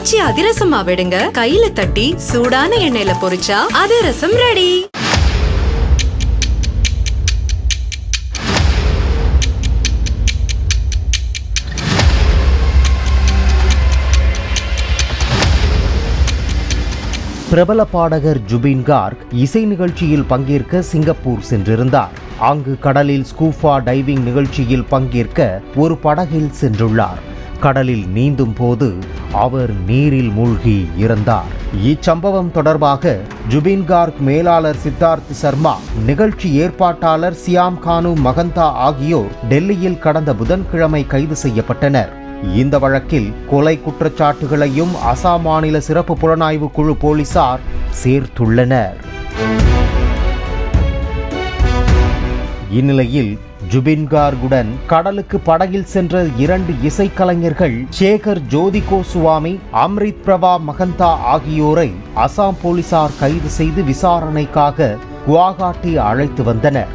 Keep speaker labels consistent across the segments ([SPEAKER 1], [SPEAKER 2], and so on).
[SPEAKER 1] காய்ச்சி அதிரசமா விடுங்க. கையில தட்டி சூடான எண்ணெயில பொரிச்சா அதிரசம் ரெடி
[SPEAKER 2] பிரபல பாடகர் ஜுபின் கார்க் இசை நிகழ்ச்சியில் பங்கேற்க சிங்கப்பூர் சென்றிருந்தார். அங்கு கடலில் ஸ்கூஃபா டைவிங் நிகழ்ச்சியில் பங்கேற்க ஒரு படகில் சென்றுள்ளார். கடலில் நீந்தும் போது அவர் நீரில் மூழ்கி இறந்தார். இச்சம்பவம் தொடர்பாக ஜுபின் கார்க் மேலாளர் சித்தார்த் சர்மா நிகழ்ச்சி ஏற்பாட்டாளர் சியாம் கானு மகந்தா ஆகியோர் டெல்லியில் கடந்த புதன்கிழமை கைது செய்யப்பட்டனர். இந்த வழக்கில் கொலை குற்றச்சாட்டுகளையும் அசாம் மாநில சிறப்பு புலனாய்வு குழு போலீசார் சேர்த்துள்ளனர். இந்நிலையில் ஜுபின் கார்குடன் கடலுக்கு படகில் சென்ற இரண்டு இசைக்கலைஞர்கள் சேகர் ஜோதி கோசுவாமி அம்ரித் பிரபா மகந்தா ஆகியோரை அசாம் போலீசார் கைது செய்து விசாரணைக்காக குவாகாட்டி அழைத்து வந்தனர்.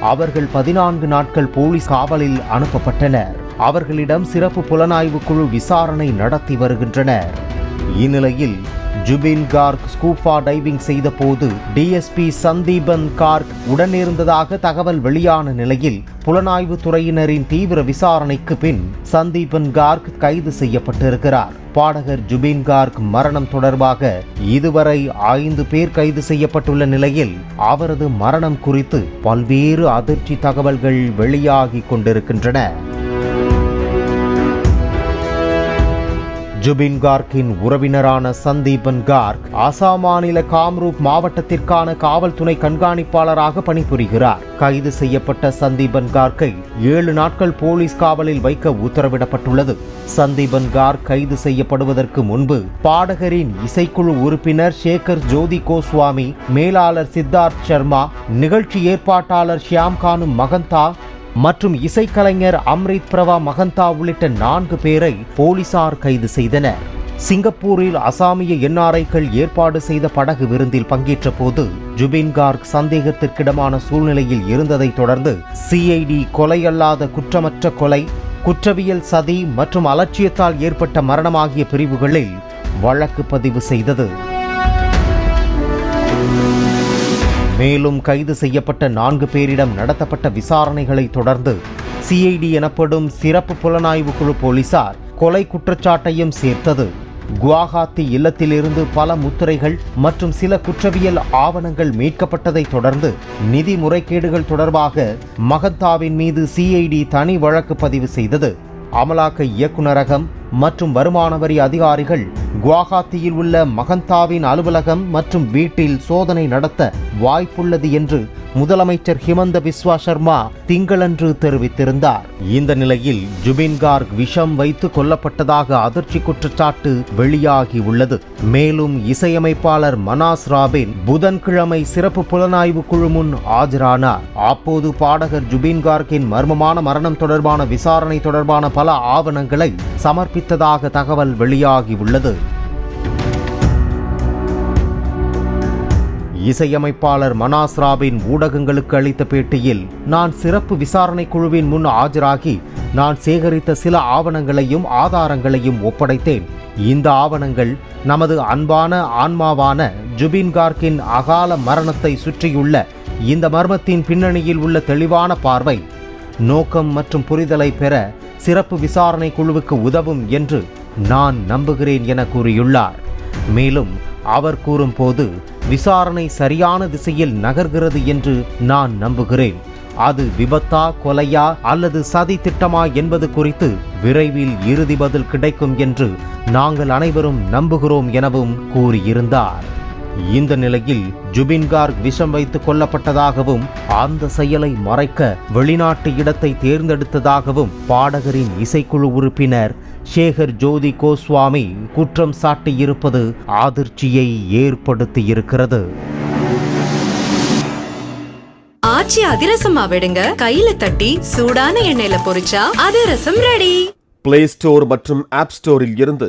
[SPEAKER 2] அவர்கள் பதினான்கு நாட்கள் போலீஸ் காவலில் அனுப்பப்பட்டனர். அவர்களிடம் சிறப்பு புலனாய்வு குழு விசாரணை நடத்தி வருகின்றனர். இந்நிலையில் ஜுபின் கார்க் ஸ்கூபா டைவிங் செய்தபோது டிஎஸ்பி சந்தீபன் கார்க் உடனிருந்ததாக தகவல் வெளியான நிலையில் புலனாய்வு துறையினரின் தீவிர விசாரணைக்கு பின் சந்தீபன் கார்க் கைது செய்யப்பட்டிருக்கிறார். பாடகர் ஜுபின் கார்க் மரணம் தொடர்பாக இதுவரை ஐந்து பேர் கைது செய்யப்பட்டுள்ள நிலையில் அவரது மரணம் குறித்து பல்வேறு அதிர்ச்சி தகவல்கள் வெளியாகி கொண்டிருக்கின்றன. ஜுபின் கார்க்கின் உறவினரான சந்தீபன் கார்க் அசாம் மாநில காம்ரூப் மாவட்டத்திற்கான காவல்துறை கண்காணிப்பாளராக பணிபுரிகிறார். கைது செய்யப்பட்ட சந்தீபன் கார்க்கை ஏழு நாட்கள் போலீஸ் காவலில் வைக்க உத்தரவிடப்பட்டுள்ளது. சந்தீபன் கார்க் கைது செய்யப்படுவதற்கு முன்பு பாடகரின் இசைக்குழு உறுப்பினர் சேகர் ஜோதி கோஸ்வாமி மேலாளர் சித்தார்த் சர்மா நிகழ்ச்சி ஏற்பாட்டாளர் ஷியாம் கானும் மகந்தா மற்றும் இசைக்கலைஞர் அம்ரித் பிரவா மகந்தா உள்ளிட்ட நான்கு பேரை போலீசார் கைது செய்தனர். சிங்கப்பூரில் அசாமிய என்ஆர்ஐக்கள் ஏற்பாடு செய்த படகு விருந்தில் பங்கேற்ற போது ஜுபின் கார்க் சந்தேகத்திற்கிடமான சூழ்நிலையில் இருந்ததைத் தொடர்ந்து சிஐடி கொலையல்லாத குற்றமற்ற கொலை குற்றவியல் சதி மற்றும் அலட்சியத்தால் ஏற்பட்ட மரணம் ஆகிய பிரிவுகளில் வழக்கு பதிவு செய்தது. மேலும் கைது செய்யப்பட்ட நான்கு பேரிடம் நடத்தப்பட்ட விசாரணைகளை தொடர்ந்து சிஐடி எனப்படும் சிறப்பு புலனாய்வு குழு போலீசார் கொலை குற்றச்சாட்டையும் சேர்த்தது. குவாஹாத்தி இல்லத்திலிருந்து பல முத்திரைகள் மற்றும் சில குற்றவியல் ஆவணங்கள் மீட்கப்பட்டதை தொடர்ந்து நிதி முறைகேடுகள் தொடர்பாக மகந்தாவின் மீது சிஐடி தனி வழக்கு பதிவு செய்தது. அமலாக்க இயக்குநரகம் மற்றும் வருமான வரி அதிகாரிகள் குவாஹாத்தியில் உள்ள மகந்தாவின் அலுவலகம் மற்றும் வீட்டில் சோதனை நடத்த வாய்ப்புள்ளது என்று முதலமைச்சர் ஹிமந்த பிஸ்வா சர்மா திங்களன்று தெரிவித்திருந்தார். இந்த நிலையில் ஜுபின் கார்க் விஷம் வைத்து கொல்லப்பட்டதாக அதிர்ச்சி குற்றச்சாட்டு வெளியாகி உள்ளது. மேலும் இசையமைப்பாளர் மனாஸ் ராபின் புதன்கிழமை சிறப்பு புலனாய்வு குழு முன் ஆஜரானார். அப்போது பாடகர் ஜுபின் கார்க்கின் மர்மமான மரணம் தொடர்பான விசாரணை தொடர்பான பல ஆவணங்களை சமர்ப்பி தப்பித்ததாக தகவல் வெளியாகியுள்ளது இசையமைப்பாளர் மனாஸ் ராபின் ஊடகங்களுக்கு அளித்த பேட்டியில் நான் சிறப்பு விசாரணை குழுவின் முன் ஆஜராகி நான் சேகரித்த சில ஆவணங்களையும் ஆதாரங்களையும் ஒப்படைத்தேன். இந்த ஆவணங்கள் நமது அன்பான ஆன்மாவான ஜுபின் கார்க்கின் அகால மரணத்தை சுற்றியுள்ள இந்த மர்மத்தின் பின்னணியில் உள்ள தெளிவான பார்வை. நோக்கம் மற்றும் புரிதலை பெற சிறப்பு விசாரணை குழுவுக்கு உதவும் என்று நான் நம்புகிறேன் என கூறியுள்ளார். மேலும் அவர் கூறும்போது விசாரணை சரியான திசையில் நகர்கிறது என்று நான் நம்புகிறேன். அது விபத்தா கொலையா அல்லது சதி திட்டமா என்பது குறித்து விரைவில் இறுதி பதில் கிடைக்கும் என்று நாங்கள் அனைவரும் நம்புகிறோம் எனவும் கூறியிருந்தார். இந்த நிலையில் ஜுபின் கார்க் விஷம் வைத்து கொல்லப்பட்டதாகவும் அந்த செயலை மறைக்க வெளிநாட்டு இடத்தை தேர்ந்தெடுத்ததாகவும் பாடகரின் இசைக்குழு உறுப்பினர் சேகர் ஜோதி கோஸ்வாமி குற்றம் சாட்டியிருப்பது அதிர்ச்சியை ஏற்படுத்தியிருக்கிறது.
[SPEAKER 1] ஆச்சி அதிரசமா விடுங்க. கையில தட்டி சூடான எண்ணெயில பொரிச்சா அதிரசம் ரெடி
[SPEAKER 3] பிளே ஸ்டோர் மற்றும் ஆப் ஸ்டோரில் இருந்து